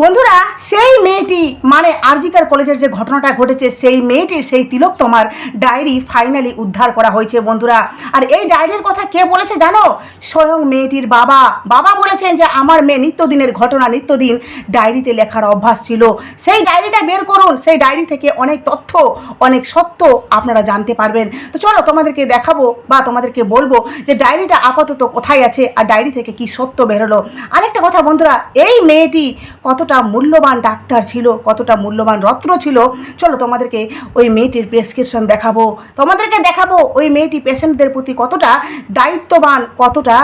বন্ধুরা, সেই মেয়েটি মানে আরজিকার কলেজের যে ঘটনাটা ঘটেছে, সেই মেয়েটির সেই তিলক তোমার ডায়েরি ফাইনালি উদ্ধার করা হয়েছে বন্ধুরা। আর এই ডায়েরির কথা কে বলেছে জানো? স্বয়ং মেয়েটির বাবা। বাবা বলেছেন যে, আমার মেয়ে নিত্যদিনের ঘটনা, নিত্যদিন ডায়েরিতে লেখার অভ্যাস ছিল। সেই ডায়েরিটা বের করুন। সেই ডায়েরি থেকে অনেক তথ্য, অনেক সত্য আপনারা জানতে পারবেন। তো চলো তোমাদেরকে দেখাবো বা তোমাদেরকে বলব যে, ডায়েরিটা আপাতত কোথায় আছে আর ডায়েরি থেকে কি সত্য বেরোলো? আরেকটা কথা বন্ধুরা, এই মেয়েটি কতটা মূল্যবান ডাক্তার ছিল, কতটা মূল্যবান রত্ন ছিল। চলো তোমাদেরকে ওই মেয়েটির প্রেসক্রিপশন দেখাবো। তোমাদেরকে দেখাবো ওই মেয়েটি পেশেন্টদের প্রতি কতটা দায়িত্ববান, কতটা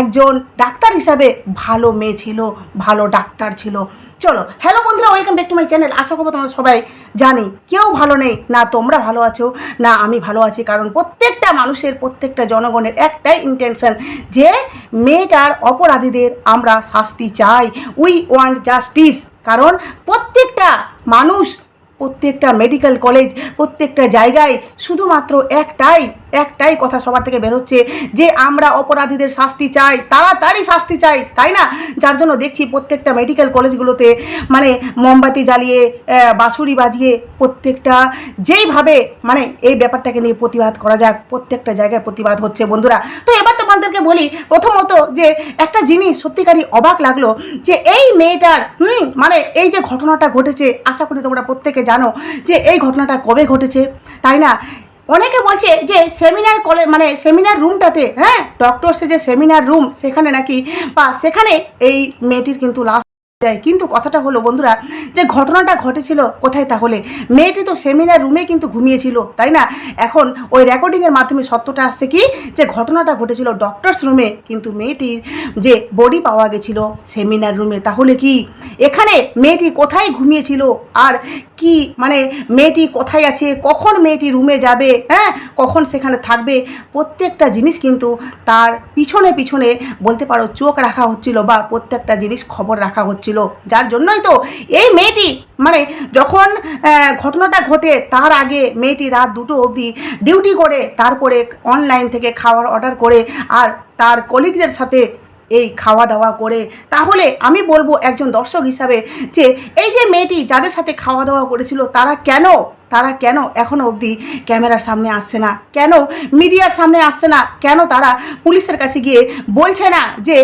একজন ডাক্তার হিসাবে ভালো মেয়ে ছিল, ভালো ডাক্তার ছিল। চলো হ্যালো বন্ধুরা welcome back to my channel আশা করব তোমরা সবাই জানি, কেউ ভালো নেই। না, তোমরা ভালো আছো, না, আমি ভালো আছি। কারণ প্রত্যেকটা মানুষের, প্রত্যেকটা জনগণের একটাই ইন্টেনশন যে মেয়েটার অপরাধীদের আমরা শাস্তি চাই। উই ওয়ান্ট জাস্টিস কারণ প্রত্যেকটা মানুষ প্রত্যেকটা মেডিকেল কলেজ প্রত্যেকটা জায়গায় শুধুমাত্র একটাই একটাই কথা সবার থেকে বেরোচ্ছে যে আমরা অপরাধীদের শাস্তি চাই, তাড়াতাড়ি শাস্তি চাই, তাই না? যার জন্য দেখছি প্রত্যেকটা মেডিকেল কলেজগুলোতে মানে মোমবাতি জ্বালিয়ে বাঁশুরি বাজিয়ে প্রত্যেকটা যেইভাবে মানে এই ব্যাপারটাকে নিয়ে প্রতিবাদ করা যাক, প্রত্যেকটা জায়গায় প্রতিবাদ হচ্ছে বন্ধুরা। তো এবার তোমাদেরকে বলি, প্রথমত যে একটা জিনিস সত্যিকারই অবাক লাগল যে এই মেয়েটার, হুম মানে এই যে ঘটনাটা ঘটেছে, আশা করি তোমরা প্রত্যেকে জানো যে এই ঘটনাটা কবে ঘটেছে? তাই না? অনেকে বলছে যে সেমিনার কলে মানে সেমিনার রুমটাতে হ্যাঁ? ডক্টরসের যে সেমিনার রুম, সেখানে নাকি বা সেখানে এই মেয়েটির কিন্তু লাশ কিন্তু কথাটা হলো, বন্ধুরা, যে ঘটনাটা ঘটেছিল কোথায় তাহলে? মেয়েটি তো সেমিনার রুমে কিন্তু ঘুমিয়েছিল, তাই না? এখন ওই রেকর্ডিংয়ের মাধ্যমে সত্যটা আসছে কি? যে ঘটনাটা ঘটেছিল ডক্টরস রুমে কিন্তু মেয়েটির যে বডি পাওয়া গেছিল সেমিনার রুমে, তাহলে কি? এখানে মেয়েটি কোথায় ঘুমিয়েছিল? আর কি মানে মেয়েটি কোথায় আছে? কখন মেয়েটি রুমে যাবে? হ্যাঁ কখন সেখানে থাকবে? প্রত্যেকটা জিনিস কিন্তু তার পিছনে পিছনে বলতে পারো চোখ রাখা হচ্ছিল বা প্রত্যেকটা জিনিস খবর রাখা হচ্ছিল। যার জন্যই তো এই মেয়েটি মানে যখন ঘটনাটা ঘটে, তার আগে মেয়েটি রাত দুটো অবধি ডিউটি করে, তারপরে অনলাইন থেকে খাবার অর্ডার করে, আর তার কলিগদের সাথে এই খাওয়া দাওয়া করে। তাহলে আমি বলব একজন দর্শক হিসাবে যে, এই যে মেয়েটি যাদের সাথে খাওয়া দাওয়া করেছিল, তারা কেন তারা কেন এখনও অবধি ক্যামেরার সামনে আসছে না? কেন মিডিয়ার সামনে আসছে না? কেন তারা পুলিশের কাছে গিয়ে বলছে না যে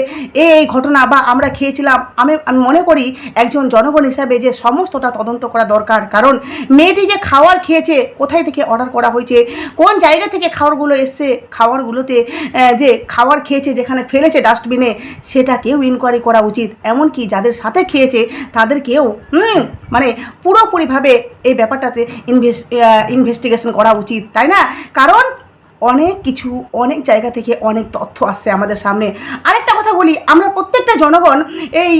এই ঘটনা বা আমরা খেয়েছিলাম? আমি আমি মনে করি একজন জনগণ হিসাবে যে সমস্তটা তদন্ত করা দরকার। কারণ মেয়েটি যে খাওয়ার খেয়েছে কোথায় থেকে অর্ডার করা হয়েছে কোন জায়গা থেকে খাওয়ারগুলো এসছে খাবারগুলোতে আহ, যে খাবার খেয়েছে যেখানে ফেলেছে ডাস্টবিনে সেটাকেও ইনকোয়ারি করা উচিত। এমনকি যাদের সাথে খেয়েছে তাদেরকেও মানে পুরোপুরিভাবে এই ব্যাপারটাতে ইনভেস্টিগেশন করা উচিত, তাই না? কারণ অনেক কিছু, অনেক জায়গা থেকে অনেক তথ্য আসছে আমাদের সামনে। আরেকটা কথা বলি, আমরা প্রত্যেকটা জনগণ এই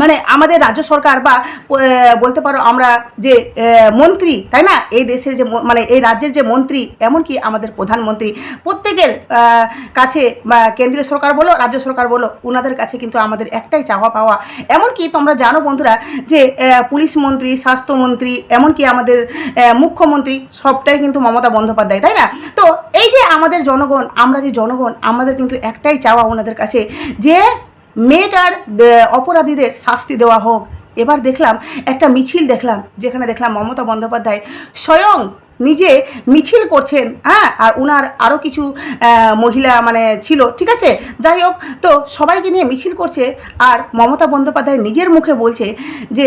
মানে আমাদের রাজ্য সরকার বা বলতে পারো আমরা যে মন্ত্রী, তাই না? এই দেশের যে মানে এই রাজ্যের যে মন্ত্রী, এমনকি আমাদের প্রধানমন্ত্রী, প্রত্যেকের কাছে বা, কেন্দ্রীয় সরকার বলো, রাজ্য সরকার বলো ওনাদের কাছে কিন্তু আমাদের একটাই চাওয়া পাওয়া। এমনকি তোমরা জানো বন্ধুরা যে পুলিশ মন্ত্রী স্বাস্থ্যমন্ত্রী এমনকি আমাদের মুখ্যমন্ত্রী, সবটাই কিন্তু মমতা বন্দ্যোপাধ্যায়, তাই না? তো এই যে আমাদের জনগণ, আমরা যে জনগণ, আমাদের কিন্তু একটাই চাওয়া ওনাদের কাছে যে মেয়েটার অপরাধীদের শাস্তি দেওয়া হোক। এবার দেখলাম, একটা মিছিল দেখলাম, যেখানে দেখলাম মমতা বন্দ্যোপাধ্যায় স্বয়ং নিজে মিছিল করছেন হ্যাঁ? আর ওনার আরও কিছু মহিলা মানে ছিল, ঠিক আছে? যাই হোক, তো সবাইকে নিয়ে মিছিল করছে, আর মমতা বন্দ্যোপাধ্যায় নিজের মুখে বলছে যে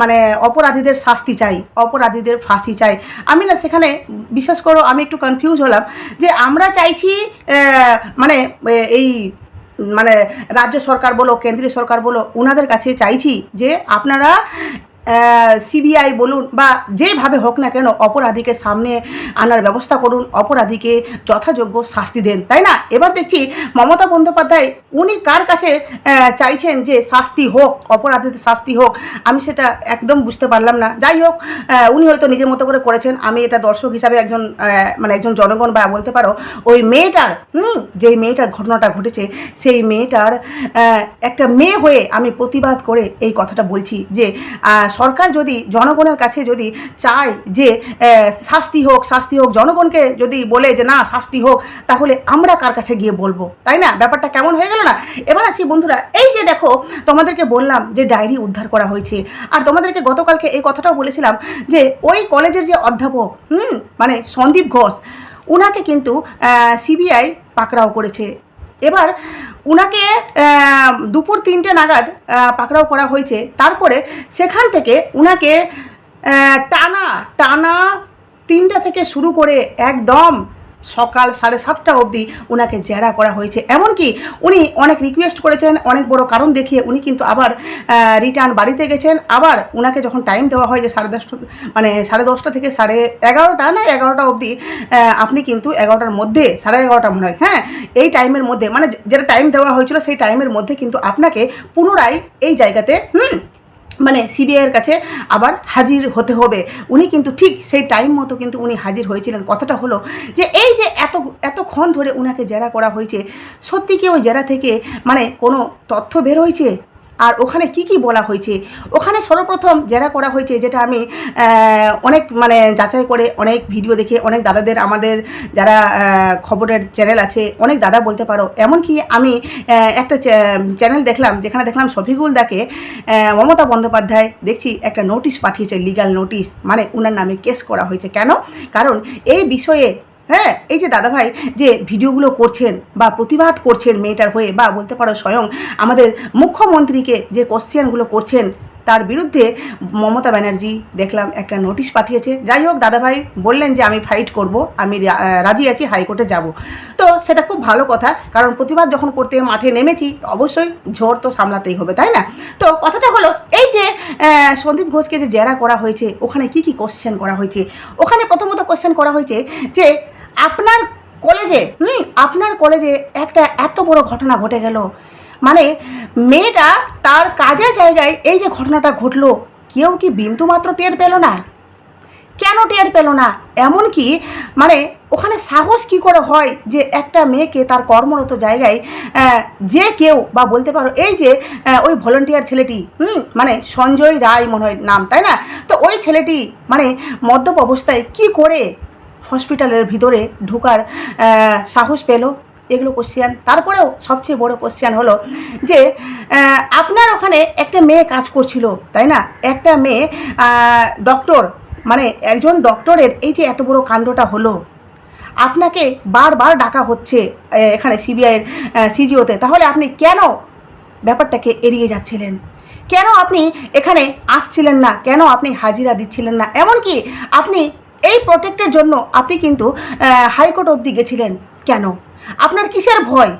মানে অপরাধীদের শাস্তি চাই, অপরাধীদের ফাঁসি চাই। আমি না সেখানে বিশ্বাস করো, আমি একটু কনফিউজ হলাম যে আমরা চাইছি মানে এই মানে রাজ্য সরকার বলো কেন্দ্রীয় সরকার বলো ওনাদের কাছে চাইছি যে আপনারা সিবিআই বলুন বা যেভাবে হোক না কেন অপরাধীকে সামনে আনার ব্যবস্থা করুন, অপরাধীকে যথাযোগ্য শাস্তি দেন, তাই না? এবার দেখছি মমতা বন্দ্যোপাধ্যায়, উনি কার কাছে চাইছেন যে শাস্তি হোক, অপরাধীদের শাস্তি হোক? আমি সেটা একদম বুঝতে পারলাম না। যাই হোক উনি হয়তো নিজের মতো করে করেছেন। আমি এটা দর্শক হিসাবে একজন মানে একজন জনগণ বা বলতে পারো, ওই মেয়েটার, হুম যেই মেয়েটার ঘটনাটা ঘটেছে, সেই মেয়েটার একটা মেয়ে হয়ে আমি প্রতিবাদ করে এই কথাটা বলছি যে সরকার যদি, জনগণের কাছে যদি চায় যে শাস্তি হোক শাস্তি হোক, জনগণকে যদি বলে যে না, শাস্তি হোক, তাহলে আমরা কার কাছে গিয়ে বলব? তাই না? ব্যাপারটা কেমন হয়ে গেল না? এবার আসি বন্ধুরা, এই যে দেখো, তোমাদেরকে বললাম যে ডায়েরি উদ্ধার করা হয়েছে। আর তোমাদেরকে গতকালকে এই কথাটাও বলেছিলাম যে, ওই কলেজের যে অধ্যাপক, হুম? মানে সন্দীপ ঘোষ, উনাকে কিন্তু সিবিআই পাকড়াও করেছে। এবার উনাকে দুপুর তিনটে নাগাদ পাকড়াও করা হয়েছে। তারপরে সেখান থেকে উনাকে টানা টানা তিনটা থেকে শুরু করে একদম সকাল সাড়ে সাতটা অবধি ওনাকে জেরা করা হয়েছে। এমনকি উনি অনেক রিকোয়েস্ট করেছেন, অনেক বড় কারণ দেখিয়ে উনি কিন্তু আবার রিটার্ন বাড়িতে গেছেন। আবার ওনাকে যখন টাইম দেওয়া হয় যে সাড়ে দশটা মানে সাড়ে দশটা থেকে সাড়ে এগারোটা, না এগারোটা অবধি আপনি কিন্তু এগারোটার মধ্যে, সাড়ে এগারোটা মনে হয় হ্যাঁ এই টাইমের মধ্যে মানে যেটা টাইম দেওয়া হয়েছিল সেই টাইমের মধ্যে কিন্তু আপনাকে পুনরায় এই জায়গাতে, হুম মানে সিবিআইয়ের কাছে আবার হাজির হতে হবে। উনি কিন্তু ঠিক সেই টাইম মতো কিন্তু উনি হাজির হয়েছিলেন। কথাটা হলো যে এই যে এত এতক্ষণ ধরে উনাকে জেরা করা হয়েছে, সত্যি কি ওই জেরা থেকে মানে কোনো তথ্য বের হয়েছে? আর ওখানে কি কি বলা হয়েছে? ওখানে সর্বপ্রথম জেরা করা হয়েছে, যেটা আমি অনেক মানে যাচাই করে, অনেক ভিডিও দেখে, অনেক দাদাদের আমাদের যারা খবরের চ্যানেল আছে, অনেক দাদা বলতে পারো। এমনকি আমি একটা চ্যানেল দেখলাম, যেখানে দেখলাম শফিকুল দাকে মমতা বন্দ্যোপাধ্যায়, দেখছি একটা নোটিশ পাঠিয়েছে লিগাল নোটিশ মানে ওনার নামে কেস করা হয়েছে। কেন? কারণ এই বিষয়ে হ্যাঁ এই যে দাদাভাই যে ভিডিওগুলো করছেন বা প্রতিবাদ করছেন মেয়েটার হয়ে বা বলতে পারো স্বয়ং আমাদের মুখ্যমন্ত্রীকে যে কোশ্চেনগুলো করছেন, তার বিরুদ্ধে মমতা ব্যানার্জি দেখলাম একটা নোটিশ পাঠিয়েছে। যাই হোক, দাদাভাই বললেন যে আমি ফাইট করব, আমি রাজি আছি, হাইকোর্টে যাব। তো সেটা খুব ভালো কথা, কারণ প্রতিবাদ যখন করতে মাঠে নেমেছি, অবশ্যই ঝড় তো সামলাতেই হবে, তাই না? তো কথাটা হলো এই যে সন্দীপ ঘোষকে যে জেরা করা হয়েছে, ওখানে কি কি কোশ্চেন করা হয়েছে? ওখানে প্রথমত কোশ্চেন করা হয়েছে যে আপনার কলেজে, হুম, আপনার কলেজে একটা এত বড় ঘটনা ঘটে গেল। মানে মেয়েটা তার কাজের জায়গায় এই যে ঘটনাটা ঘটলো, কেউ কি বিন্দু মাত্র টের পেল না? কেন টের পেল না? এমন কি মানে ওখানে সাহস কি করে হয় যে একটা মেয়েকে তার কর্মরত জায়গায় যে কেউ বা বলতে পারো এই যে ওই ভলেন্টিয়ার ছেলেটি, হুম মানে সঞ্জয় রায় মনে হয় নাম, তাই না? তো ওই ছেলেটি মানে মদ্যপ অবস্থায় কি করে হসপিটালের ভিতরে ঢোকার সাহস পেল এগুলো কোশ্চেন তারপরেও সবচেয়ে বড় কোশ্চেন হলো যে আপনার ওখানে একটা মেয়ে কাজ করছিল, তাই না? একটা মেয়ে ডক্টর মানে একজন ডক্টরের এই যে এত বড় কাণ্ডটা হলো, আপনাকে বারবার ডাকা হচ্ছে এখানে সিবিআইয়ের সিজিওতে তাহলে আপনি কেন ব্যাপারটাকে এড়িয়ে যাচ্ছিলেন? কেন আপনি এখানে আসছিলেন না? কেন আপনি হাজিরা দিচ্ছিলেন না? এমনকি আপনি এই প্রোটেক্টের জন্য আপনি কিন্তু হাইকোর্ট অবধি গেছিলেন কেন? আপনার কিসের ভয়?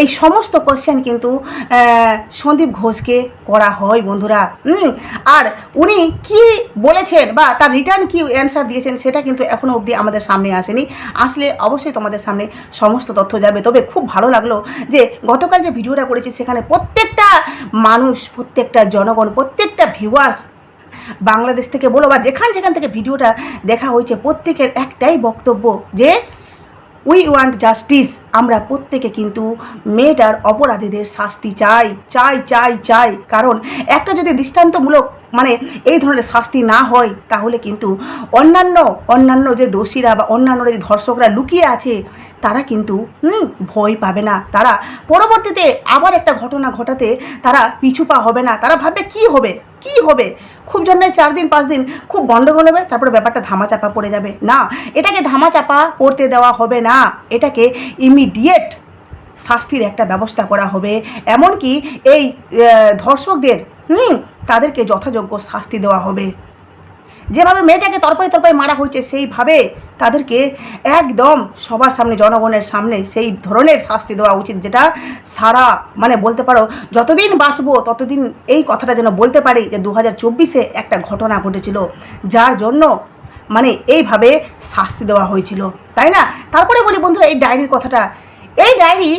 এই সমস্ত কোশ্চেন কিন্তু সন্দীপ ঘোষকে করা হয় বন্ধুরা। আর উনি কি বলেছেন বা তার রিটার্ন কি অ্যান্সার দিয়েছেন সেটা কিন্তু এখনও অবধি আমাদের সামনে আসেনি। আসলে অবশ্যই তোমাদের সামনে সমস্ত তথ্য যাবে। তবে খুব ভালো লাগল যে গতকাল যে ভিডিওটা করেছি, সেখানে প্রত্যেকটা মানুষ, প্রত্যেকটা জনগণ, প্রত্যেকটা ভিউয়ার্স বাংলাদেশ থেকে বলো বা যেখান যেখান থেকে ভিডিওটা দেখা হয়েছে, প্রত্যেকের একটাই বক্তব্য যে উই ওয়ান্ট জাস্টিস আমরা প্রত্যেকে কিন্তু মেয়েটার অপরাধীদের শাস্তি চাই চাই চাই চাই। কারণ একটা যদি দৃষ্টান্তমূলক মানে এই ধরনের শাস্তি না হয়, তাহলে কিন্তু অন্যান্য অন্যান্য যে দোষীরা বা অন্যান্য যে ধর্ষকরা লুকিয়ে আছে, তারা কিন্তু ভয় পাবে না। তারা পরবর্তীতে আবার একটা ঘটনা ঘটাতে তারা পিছু পা হবে না। তারা ভাববে, কি হবে? কি হবে? খুব জন্য চার দিন, পাঁচ দিন খুব গন্ডগোল হবে, তারপরে ব্যাপারটা ধামাচাপা পড়ে যাবে। না, এটাকে ধামাচাপা করতে দেওয়া হবে না। এটাকে ইমিডিয়েট শাস্তির একটা ব্যবস্থা করা হবে। এমনকি এই ধর্ষকদের, হুম তাদেরকে যথাযোগ্য শাস্তি দেওয়া হবে। যেভাবে মেয়েটাকে তরপাই তরপাই মারা হয়েছে, সেইভাবে তাদেরকে একদম সবার সামনে, জনগণের সামনে সেই ধরনের শাস্তি দেওয়া উচিত, যেটা সারা মানে বলতে পারো, যতদিন বাঁচবো, ততদিন এই কথাটা যেন বলতে পারি যে দু হাজার চব্বিশে একটা ঘটনা ঘটেছিল, যার জন্য মানে এইভাবে শাস্তি দেওয়া হয়েছিল, তাই না? তারপরে বলি বন্ধুরা, এই ডায়েরির কথাটা। এই ডায়েরি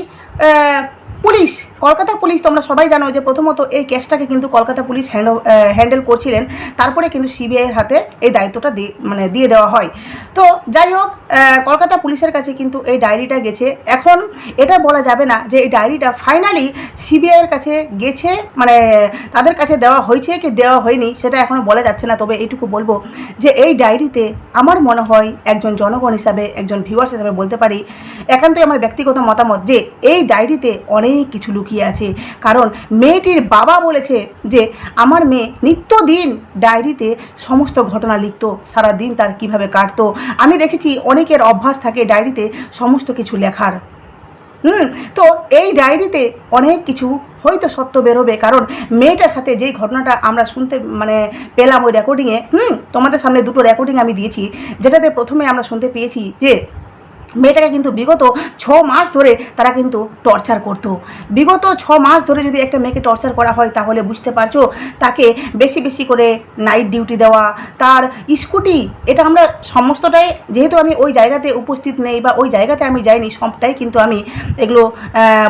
পুলিশ কলকাতা পুলিশ, তোমরা সবাই জানো যে প্রথমত এই কেসটাকে কিন্তু কলকাতা পুলিশ হ্যান্ড হ্যান্ডেল করছিলেন। তারপরে কিন্তু সিবিআইয়ের হাতে এই দায়িত্বটা দিয়ে মানে দিয়ে দেওয়া হয়। তো যাই হোক কলকাতা পুলিশের কাছে কিন্তু এই ডায়েরিটা গেছে। এখন এটা বলা যাবে না যে এই ডায়েরিটা ফাইনালি সিবিআইয়ের কাছে গেছে মানে তাদের কাছে দেওয়া হয়েছে কি দেওয়া হয়নি সেটা এখনও বলা যাচ্ছে না। তবে এইটুকু বলব যে এই ডায়েরিতে আমার মনে হয় একজন জনগণ হিসাবে, একজন ভিউয়ার্স হিসাবে বলতে পারি, একান্তই আমার ব্যক্তিগত মতামত যে এই ডায়েরিতে অনেক কিছু লুকিয়ে আছে। কারণ মেয়েটির বাবা বলেছে যে, আমার মেয়ে নিত্যদিন ডায়েরিতে সমস্ত ঘটনা লিখতো। সারাদিন তার কীভাবে কাটতো? আমি দেখেছি অনেকের অভ্যাস থাকে ডায়েরিতে সমস্ত কিছু লেখার। হুম, তো এই ডায়েরিতে অনেক কিছু হয়তো সত্য বেরোবে। কারণ মেয়েটার সাথে যেই ঘটনাটা আমরা শুনতে মানে পেলাম ওই রেকর্ডিংয়ে হুম, তোমাদের সামনে দুটো রেকর্ডিং আমি দিয়েছি। যেটাতে প্রথমে আমরা শুনতে পেয়েছি যে মেয়েটাকে কিন্তু বিগত ছ মাস ধরে তারা কিন্তু টর্চার করতো। বিগত ছ মাস ধরে যদি একটা মেয়েকে টর্চার করা হয়, তাহলে বুঝতে পারছ, তাকে বেশি বেশি করে নাইট ডিউটি দেওয়া, তার স্কুটি, এটা আমরা সমস্তটাই, যেহেতু আমি ওই জায়গাতে উপস্থিত নেই বা ওই জায়গাতে আমি যাইনি, সবটাই কিন্তু আমি এগুলো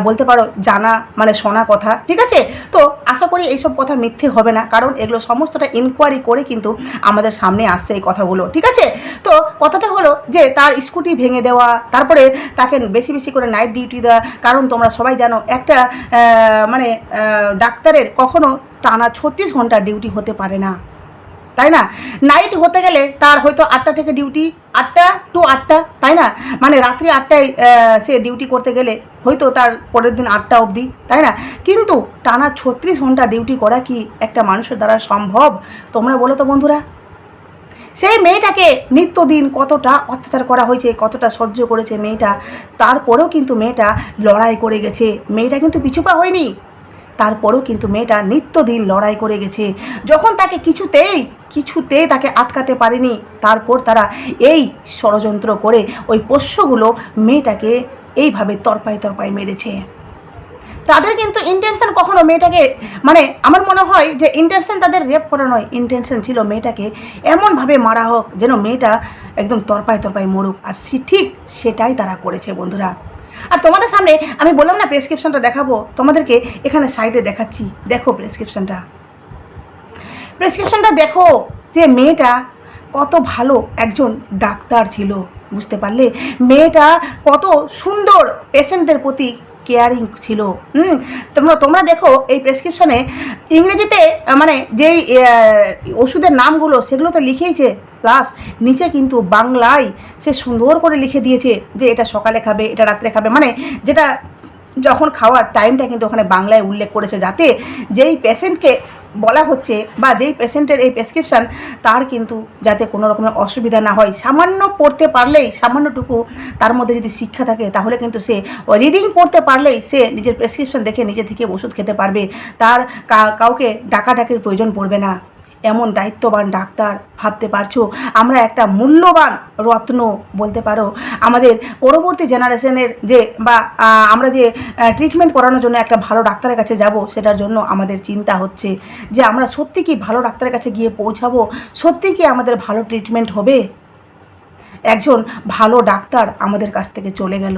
বলতে পারো, জানা মানে শোনা কথা, ঠিক আছে? তো আশা করি এইসব কথা মিথ্যে হবে না, কারণ এগুলো সমস্তটা ইনকোয়ারি করে কিন্তু আমাদের সামনে আসছে এই কথাগুলো, ঠিক আছে? তো কথাটা হলো যে, তার স্কুটি ভেঙে দেওয়া তারপরে তাকে বেশি বেশি করে নাইট ডিউটি দেওয়া, কারণ তোমরা সবাই জানো একটা মানে ডাক্তারের কখনো টানা ছত্রিশ ঘণ্টা ডিউটি হতে পারে না। তাই না? নাইট হতে গেলে তার হয়তো আটটা থেকে ডিউটি আটটা টু আটটা, তাই না? মানে রাত্রি আটটায় সে ডিউটি করতে গেলে হয়তো তার পরের দিন আটটা অবধি, তাই না? কিন্তু টানা ছত্রিশ ঘণ্টা ডিউটি করা কি একটা মানুষের দ্বারা সম্ভব? তোমরা বলো তো বন্ধুরা। সেই মেয়েটাকে নিত্যদিন কতটা অত্যাচার করা হয়েছে, কতটা সহ্য করেছে মেয়েটা, তারপরেও কিন্তু মেয়েটা লড়াই করে গেছে। মেয়েটা কিন্তু পিছুপা হয়নি। তারপরেও কিন্তু মেয়েটা নিত্যদিন লড়াই করে গেছে। যখন তাকে কিছুতেই কিছুতেই তাকে আটকাতে পারেনি, তারপর তারা এই ষড়যন্ত্র করে ওই পোষ্যগুলো মেয়েটাকে এইভাবে তরপায় তরপায় মেরেছে। তাদের কিন্তু ইন্টেনশন কখনো মেয়েটাকে মানে আমার মনে হয় যে ইন্টেনশন তাদের রেপ করা নয় ইন্টেনশন ছিল মেয়েটাকে এমনভাবে মারা হোক যেন মেয়েটা একদম তরপায় তরপায় মরুক। আর সে ঠিক সেটাই তারা করেছে বন্ধুরা। আর তোমাদের সামনে আমি বললাম না প্রেসক্রিপশনটা দেখাবো? তোমাদেরকে এখানে সাইডে দেখাচ্ছি। দেখো প্রেসক্রিপশনটা প্রেসক্রিপশনটা দেখো যে মেয়েটা কত ভালো একজন ডাক্তার ছিল, বুঝতে পারলে? মেয়েটা কত সুন্দর পেশেন্টদের প্রতি কেয়ারিং ছিল। হুম, তোমরা তোমরা দেখো এই প্রেসক্রিপশনে ইংরেজিতে মানে যেই ওষুধের নামগুলো, সেগুলো তো লিখেইছে। প্লাস নিচে কিন্তু বাংলায় সে সুন্দর করে লিখে দিয়েছে যে এটা সকালে খাবে, এটা রাত্রে খাবে। মানে যেটা যখন খাওয়ার টাইমটা কিন্তু ওখানে বাংলায় উল্লেখ করেছে যাতে যেই পেশেন্টকে বলা হচ্ছে বা যেই পেশেন্টের এই প্রেসক্রিপশান তার কিন্তু যাতে কোনো রকমের অসুবিধা না হয়। সামান্য পড়তে পারলেই, সামান্যটুকু তার মধ্যে যদি শিক্ষা থাকে, তাহলে কিন্তু সে রিডিং পড়তে পারলেই সে নিজের প্রেসক্রিপশান দেখে নিজে থেকে ওষুধ খেতে পারবে। তার কাউকে ডাকাডাকির প্রয়োজন পড়বে না। এমন দায়িত্ববান ডাক্তার ভাবতে পারছ? আমরা একটা মূল্যবান রত্ন বলতে পারো। আমাদের পরবর্তী জেনারেশনের যে বা আমরা যে ট্রিটমেন্ট করানোর জন্য একটা ভালো ডাক্তারের কাছে যাব, সেটার জন্য আমাদের চিন্তা হচ্ছে যে আমরা সত্যি কি ভালো ডাক্তারের কাছে গিয়ে পৌঁছাবো? সত্যি কি আমাদের ভালো ট্রিটমেন্ট হবে? একজন ভালো ডাক্তার আমাদের কাছ থেকে চলে গেল।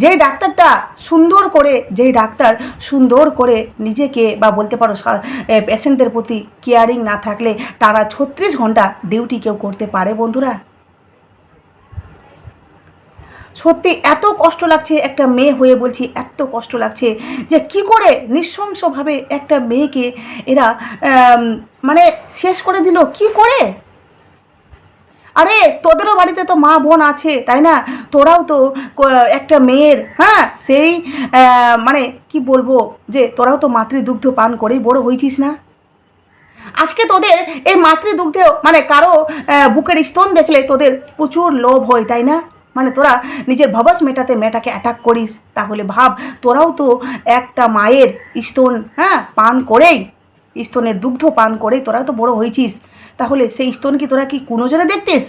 যেই ডাক্তারটা সুন্দর করে, যেই ডাক্তার সুন্দর করে নিজেকে বা বলতে পারো পেশেন্টদের প্রতি কেয়ারিং না থাকলে তারা ছত্রিশ ঘণ্টা ডিউটি কেউ করতে পারে বন্ধুরা। সত্যি এত কষ্ট লাগছে একটা মেয়ে হয়ে বলছি, এত কষ্ট লাগছে যে কি করে নৃশংসভাবে একটা মেয়েকে এরা মানে শেষ করে দিল, কি করে? আরে, তোদেরও বাড়িতে তো মা বোন আছে, তাই না? তোরাও তো একটা মেয়ের হ্যাঁ? সেই মানে কি বলব, যে তোরাও তো মাতৃদুগ্ধ পান করেই বড় হয়েছিস না? আজকে তোদের এই মাতৃদুগ্ধেও মানে কারও বুকের স্তন দেখলে তোদের প্রচুর লোভ হয়, তাই না? মানে তোরা নিজের ভবস মেটাতে মেয়েটাকে অ্যাটাক করিস, তাহলে ভাব, তোরাও তো একটা মায়ের স্তন হ্যাঁ পান করেই স্তনের দুগ্ধ পান করে তোরা তো বড় হয়েছিস। তাহলে সেই স্তন কি তোরা কি কোনো জনে দেখতিস?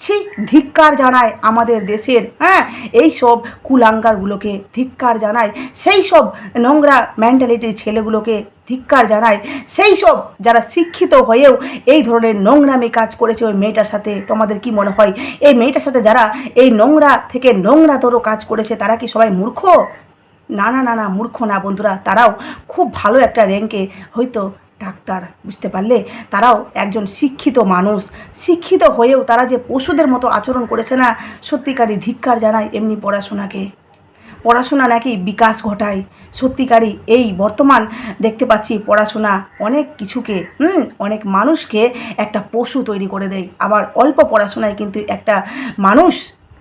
ছি, ধিক্কার জানায় আমাদের দেশের হ্যাঁ এই সব কুলাঙ্গারগুলোকে ধিক্কার জানায়, সেই সব নোংরা মেন্টালিটির ছেলেগুলোকে ধিক্কার জানায়, সেই সব যারা শিক্ষিত হয়েও এই ধরনের নোংরামি কাজ করেছে ওই মেয়েটার সাথে, তোমাদের কি মনে হয়? এই মেয়েটার সাথে যারা এই নোংরা থেকে নোংরাতর কাজ করেছে, তারা কি সবাই মূর্খ? না না না না, মূর্খ না বন্ধুরা, তারাও খুব ভালো একটা র্যাঙ্কে হয়তো ডাক্তার, বুঝতে পারলে? তারাও একজন শিক্ষিত মানুষ। শিক্ষিত হয়েও তারা যে পশুদের মতো আচরণ করেছে না, সত্যিকারই ধিক্কার জানায় এমনি পড়াশোনাকে। পড়াশোনা নাকি বিকাশ ঘটায়। সত্যিকারই এই বর্তমান দেখতে পাচ্ছি পড়াশোনা অনেক কিছুকে, হুম, অনেক মানুষকে একটা পশু তৈরি করে দেয়। আবার অল্প পড়াশোনায় কিন্তু একটা মানুষ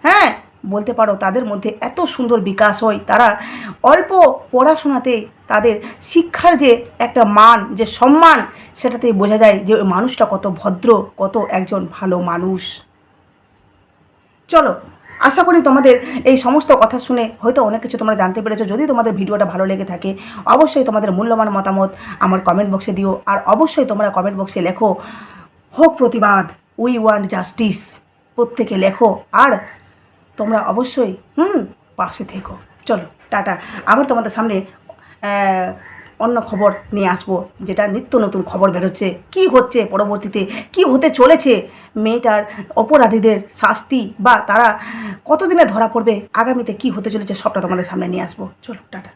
হ্যাঁ বলতে পারো তাদের মধ্যে এত সুন্দর বিকাশ হয়। তারা অল্প পড়াশোনাতে তাদের শিক্ষার যে একটা মান, যে সম্মান সেটাতেই বোঝা যায় যে ওই মানুষটা কত ভদ্র, কত একজন ভালো মানুষ। চলো, আশা করি তোমাদের এই সমস্ত কথা শুনে হয়তো অনেক কিছু তোমরা জানতে পেরেছ। যদি তোমাদের ভিডিওটা ভালো লেগে থাকে, অবশ্যই তোমাদের মূল্যবান মতামত আমার কমেন্ট বক্সে দিও। আর অবশ্যই তোমরা কমেন্ট বক্সে লেখো, হোক প্রতিবাদ উই ওয়ান্ট জাস্টিস প্রত্যেকে লেখো। আর তোমরা অবশ্যই, হুম, পাশে থেকো। চলো, টাটা। আবার তোমাদের সামনে অন্য খবর নিয়ে আসব, যেটা নিত্য নতুন খবর বেরোচ্ছে। কি হচ্ছে পরবর্তীতে? কি হতে চলেছে? মেয়েটার অপরাধীদের শাস্তি বা তারা কতদিনে ধরা পড়বে? আগামীতে কি হতে চলেছে? সবটা তোমাদের সামনে নিয়ে আসব। চলো, টাটা।